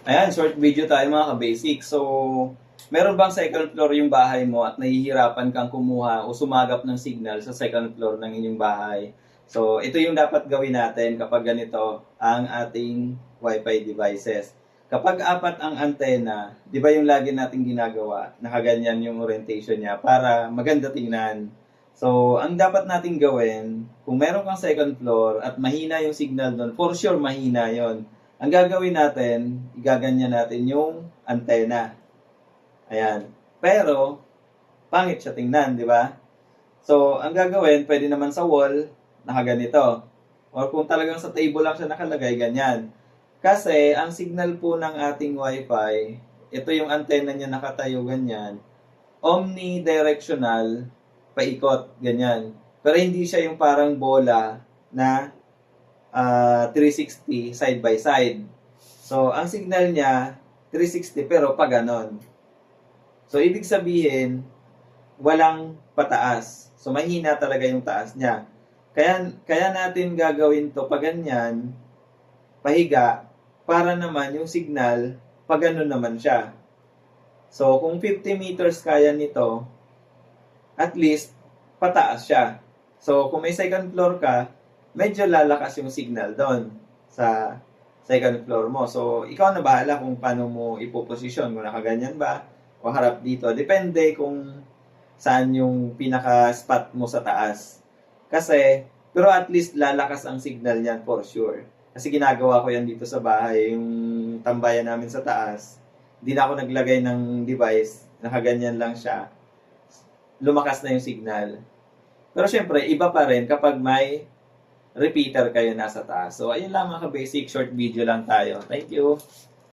Ayan, short video tayo mga ka-basic. So, meron bang second floor yung bahay mo at nahihirapan kang kumuha o sumagap ng signal sa second floor ng inyong bahay? So, ito yung dapat gawin natin kapag ganito ang ating Wi-Fi devices. Kapag apat ang antena, di ba yung lagi nating ginagawa, nakaganyan yung orientation niya para maganda tingnan. So, ang dapat nating gawin, kung meron kang second floor at mahina yung signal doon, for sure mahina yon. Ang gagawin natin, igaganyan natin yung antena. Ayan. Pero, pangit siya tingnan, di ba? So, ang gagawin, pwede naman sa wall, nakaganito. Or kung talagang sa table lang siya nakalagay, ganyan. Kasi, ang signal po ng ating Wi-Fi, ito yung antena niya nakatayo ganyan, omnidirectional, paikot, ganyan. Pero hindi siya yung parang bola na 360 side by side. So, ang signal niya, 360 pero pa ganon. So, ibig sabihin, walang pataas. So, mahina talaga yung taas niya. Kaya, kaya natin gagawin to pag ganyan, pahiga, para naman yung signal, pag ganon naman siya. So, kung 50 meters kaya nito, at least, pataas siya. So, kung may second floor ka, medyo lalakas yung signal doon sa second floor mo. So, ikaw na bahala kung paano mo ipoposisyon. Kung nakaganyan ba, o harap dito. Depende kung saan yung pinaka-spot mo sa taas. Kasi, pero at least lalakas ang signal niyan for sure. Kasi ginagawa ko yan dito sa bahay, yung tambayan namin sa taas. Hindi na ako naglagay ng device, nakaganyan lang siya. Lumakas na yung signal. Pero syempre, iba pa rin kapag may repeater kayo nasa taas. So, ayun lang mga ka-basic, short video lang tayo. Thank you!